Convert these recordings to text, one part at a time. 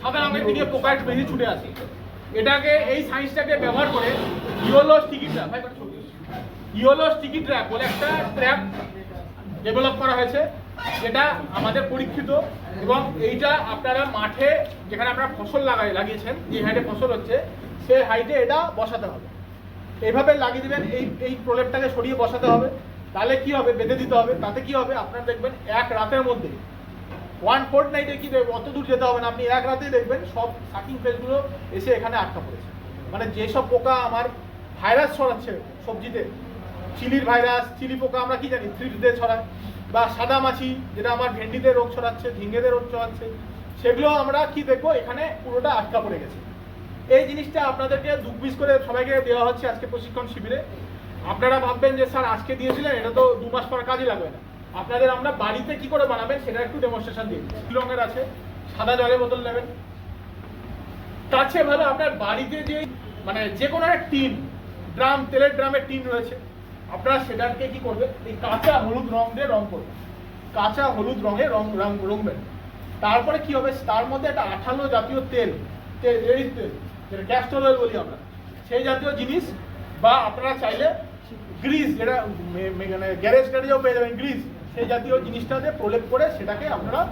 সাদা রঙের দিকে একটু বেশি ছুটে আসে। এটাকে, এই সায়েন্সটাকে ব্যবহার করে yellow sticky trap yellow sticky trap বলে একটা ট্র্যাপ ডেভেলপ করা হয়েছে। যেটা আমাদের পরীক্ষিত এবং এইটা আপনারা মাঠে, যেখানে আপনারা ফসল লাগাই লাগিয়েছেন, যে হাইটে ফসল হচ্ছে, সে হাইটে এটা বসাতে হবে। এইভাবে লাগিয়ে দেবেন, এই এই প্রলেপটাকে সরিয়ে বসাতে হবে। তাহলে কি হবে? বেঁধে দিতে হবে। তাতে কি হবে? আপনারা দেখবেন, এক রাতের মধ্যে ওয়ান ফোর্ট নাইটে কি দেখবেন অত দূর যেতে হবে না। আপনি এক রাতেই দেখবেন সব সাকিং ফেসগুলো এসে এখানে আটকা পড়েছে। মানে যেসব পোকা আমার ভাইরাস ছড়াচ্ছে সবজিতে, চিলির ভাইরাস, চিলি পোকা আমরা কি জানি? থ্রিপসদের ছড়ায়। বা সাদা মাছি, যেটা আমার ভেন্ডিতে রোগ ছড়াচ্ছে ঝিঙ্গেদের রোগ ছড়াচ্ছে, সেগুলো আমরা কি দেখব? এখানে পুরোটা আটকা পড়ে গেছে। এই জিনিসটা আপনাদেরকে দুপিস করে সবাইকে দেওয়া হচ্ছে আজকে প্রশিক্ষণ শিবিরে। আপনারা ভাববেন যে, স্যার, আজকে দিয়েছিলেন? এটা তো দু মাস পর কাজে লাগবে না। আপনাদের আমরা বাড়িতে কি করে বানাবেন সেটা একটু ডেমনস্ট্রেশন দিই রঙের আছে? সাদা জলের বোতল নেবেন। তার চেয়ে ভালো আপনার বাড়িতে যে মানে যে কোনো একটা টিন, ড্রাম, তেলের ড্রামের টিন রয়েছে, আপনারা সেটাকে কি করবেন? এই কাঁচা হলুদ রং দিয়ে রং করবেন। কাঁচা হলুদ রঙে রং রং, রঙবেন। তারপরে কি হবে? তার মধ্যে একটা আঠালো জাতীয় তেল তেল, এই তেল, যেটা ক্যাস্টর অয়েল বলি আমরা, সেই জাতীয় জিনিস, বা আপনারা চাইলে গ্রিস যেটা মানে গ্যারেজ ট্যারেজেও পেয়ে যাবেন গ্রিস সেই জাতীয় জিনিসটাতে প্রলেপ করে সেটাকে আপনারা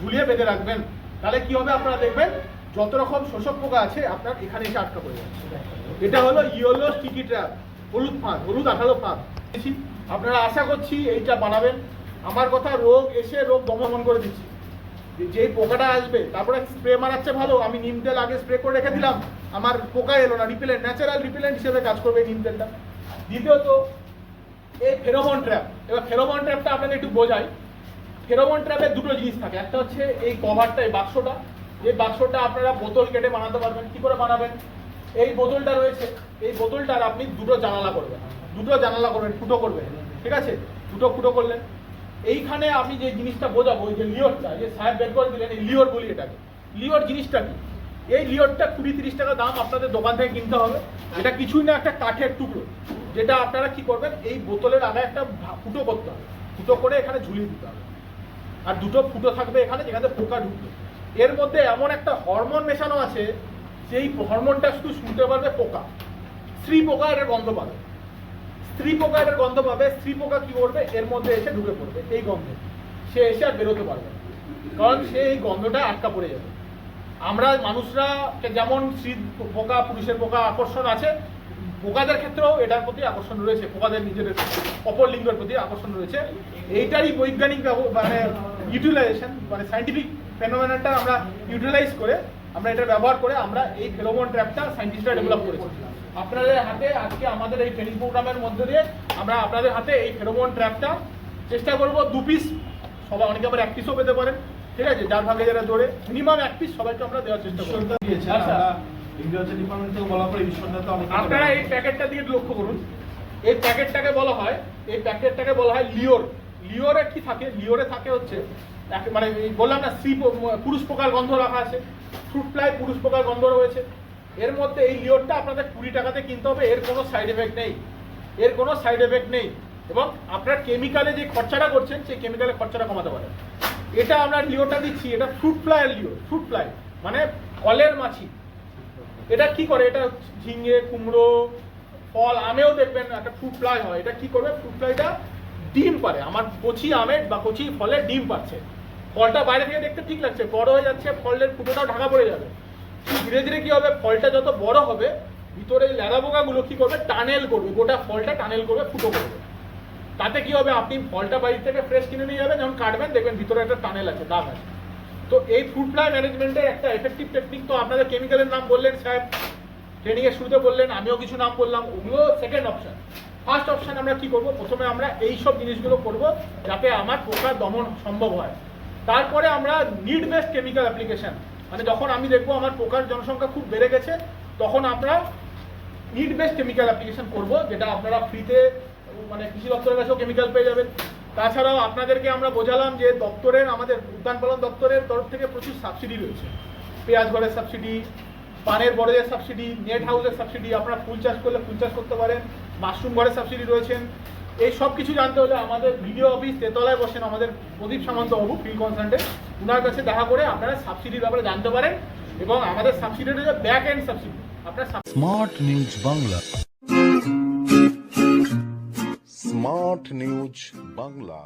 ঝুলিয়ে বেঁধে রাখবেন। তাহলে কি হবে আপনারা দেখবেন, যত রকম শোষক পোকা আছে, আপনার এখানে এসে আটকা পড়ে যাচ্ছে। এটা হলো ইয়েলো স্টিকি ট্র্যাপ, হলুদ ফাঁদ, হলুদ আঠালো ফাঁদ। আপনারা আশা করছি এইটা বানাবেন। আমার কথা রোগ এসে রোগ দমন করে দিচ্ছি। যে- পোকাটা আসবে, তারপরে স্প্রে মারাচ্ছে ভালো, আমি নিম তেল আগে স্প্রে করে রেখে দিলাম। আমার পোকা এলো না রিপেলেন্ট ন্যাচারাল রিপেলেন্ট হিসেবে কাজ করবে নিম তেলটা। দ্বিতীয়ত এই ফেরোমন ট্র্যাপ এবার ফেরোমন ট্র্যাপটা আপনাকে একটু বোঝাই। ফেরোমন ট্র্যাপের দুটো জিনিস থাকে। একটা হচ্ছে এই কভারটা এই বাক্সটা। এই বাক্সটা আপনারা বোতল কেটে বানাতে পারবেন। কি করে বানাবেন? এই বোতলটা রয়েছে। এই বোতলটার আপনি দুটো জানালা করবেন। দুটো জানালা করবেন, ফুটো করবেন। ঠিক আছে? দুটো ফুটো করলেন। এইখানে আমি যে জিনিসটা বোঝাবো যে লিওরটা যে সাহেব বের করে দিলেন, এই লিওর বলি এটাকে। লিওর জিনিসটা কি? এই লিওরটা কুড়ি তিরিশ টাকা দাম আপনাদের দোকান থেকে কিনতে হবে। এটা কিছুই না, একটা কাঠের টুকরো, যেটা আপনারা কি করবেন, এই বোতলের আগে একটা ফুটো করতে হবে। ফুটো করে এখানে ঝুলিয়ে দিতে হবে। আর দুটো ফুটো থাকবে এখানে, যেখানে পোকা ঢুকবে। এর মধ্যে এমন একটা হরমোন মেশানো আছে, যেই হরমোনটা শুধু শুনতে পারবে পোকা। স্ত্রী পোকা এটার গন্ধ পাবে। স্ত্রী পোকা এটার গন্ধ পাবে, স্ত্রী পোকা কি করবে? এর মধ্যে এসে ঢুকে পড়বে, এই গন্ধে। সে এসে আর বেরোতে পারবে কারণ সে এই গন্ধটা আটকা পড়ে যাবে। আমরা মানুষরা যেমন স্ত্রী পোকা, পুলিশের পোকা আকর্ষণ আছে, পোকাদের ক্ষেত্রেও এটার প্রতি আকর্ষণ রয়েছে, পোকাদের নিজেদের অপর লিঙ্গের প্রতি আকর্ষণ রয়েছে। এইটারই বৈজ্ঞানিক মানে ইউটিলাইজেশন মানে সাইন্টিফিক ফেনোমেনাটা আমরা ইউটিলাইজ করে আমরা এটা ব্যবহার করে আমরা এই ফেরোমন ট্র্যাপটা সাইন্টিস্টরা ডেভেলপ করেছি। আপনাদের হাতে আজকে আমাদের এই ট্রেনিং প্রোগ্রামের মধ্যে দিয়ে আমরা আপনাদের হাতে এই ফেরোমন ট্র্যাপটা চেষ্টা করব, দু পিস সবাই অনেকে আবার এক পিসও পেতে পারেন। ঠিক আছে যার ভাগে যারা দৌড়ে মিনিমাম এক পিস সবাইকে আমরা দেওয়ার চেষ্টা দিয়েছে আচ্ছা। ডিপার্টমেন্ট থেকে বলার পরে তো অনেক আপনারা এই প্যাকেটটা দিয়ে লক্ষ্য করুন। এই প্যাকেটটাকে বলা হয় এই প্যাকেটটাকে বলা হয় লিওর। লিওরে কি থাকে? লিওরে থাকে হচ্ছে মানে বললাম না পো- পুরুষ পোকার গন্ধ রাখা আছে। ফ্রুট ফ্লাই পুরুষ পোকার গন্ধ রয়েছে। এর মধ্যে এই লিওরটা আপনাদের কুড়ি টাকাতে কিনতে হবে এর কোনো সাইড এফেক্ট নেই। এর কোনো সাইড এফেক্ট নেই। এবং আপনার কেমিক্যালে যে খরচাটা করছেন সেই কেমিক্যালের খরচাটা কমাতে পারেন। এটা আমরা লিওটা দিচ্ছি, এটা ফ্রুট ফ্লাইয়ের লিও ফ্রুট ফ্লাই মানে ফলের মাছি। এটা কি করে? এটা ঝিঙে, কুমড়ো, ফল, আমেও দেখবেন একটা ফ্রুট ফ্লাই হয়। এটা কি করবে? ফ্রুট ফ্লাইটা ডিম পারে। আমার কচি আমের বা কচি ফলের ডিম পাচ্ছে। ফলটা বাইরে থেকে দেখতে ঠিক লাগছে, বড় হয়ে যাচ্ছে, ফলের ফুটোটাও ঢাকা পড়ে যাবে। ধীরে ধীরে কি হবে? ফলটা যত বড় হবে, ভিতরে ল্যাড়া পোকাগুলো কি করবে? টানেল করবে, গোটা ফলটা টানেল করবে, ফুটো করবে। তাতে কি হবে? আপনি ফলটা বাড়ি থেকে ফ্রেশ কিনে নিয়ে যাবেন, যখন কাটবেন দেখবেন ভিতরে একটা টানেল আছে, দাগ আছে। তো এই ফুড ফ্লাই ম্যানেজমেন্টের একটা এফেক্টিভ টেকনিক তো আপনাদের কেমিক্যালের নাম বললেন সাহেব ট্রেনিং এর শুরুতে বললেন, আমিও কিছু নাম বললাম, ওগুলো সেকেন্ড অপশন ফার্স্ট অপশন আমরা কি করব? প্রথমে আমরা এই সব জিনিসগুলো করব, যাতে আমার পোকা দমন সম্ভব হয়। তারপরে আমরা নিড বেসড কেমিক্যাল অ্যাপ্লিকেশন মানে যখন আমি দেখব আমার পোকার জনসংখ্যা খুব বেড়ে গেছে, তখন আমরা নিড বেসড কেমিক্যাল অ্যাপ্লিকেশন করব, যেটা আপনারা ফ্রিতে মানে কৃষি দপ্তরের কাছেও কেমিক্যাল পেয়ে যাবেন। তাছাড়াও আপনাদেরকে আমরা বোঝালাম যে দপ্তরের, আমাদের উদ্যান পালন দপ্তরের তরফ থেকে প্রচুর সাবসিডি রয়েছে। পেঁয়াজ ঘরের সাবসিডি পানের বড়দের সাবসিডি নেট হাউসের সাবসিডি আপনারা ফুল চাষ করলে ফুল চাষ করতে পারেন মাশরুম ঘরের সাবসিডি রয়েছেন। এই সব কিছু জানতে হলে আমাদের ভিডিও অফিস তেতলায় বসেন আমাদের প্রদীপ সামন্ত বাবু কনসালটেন্ট ওনার কাছে দেখা করে আপনারা সাবসিডির ব্যাপারে জানতে পারেন। এবং আমাদের সাবসিডি হচ্ছে ব্যাক এন্ড সাবসিডি আপনার smart news Bangla smart news Bangla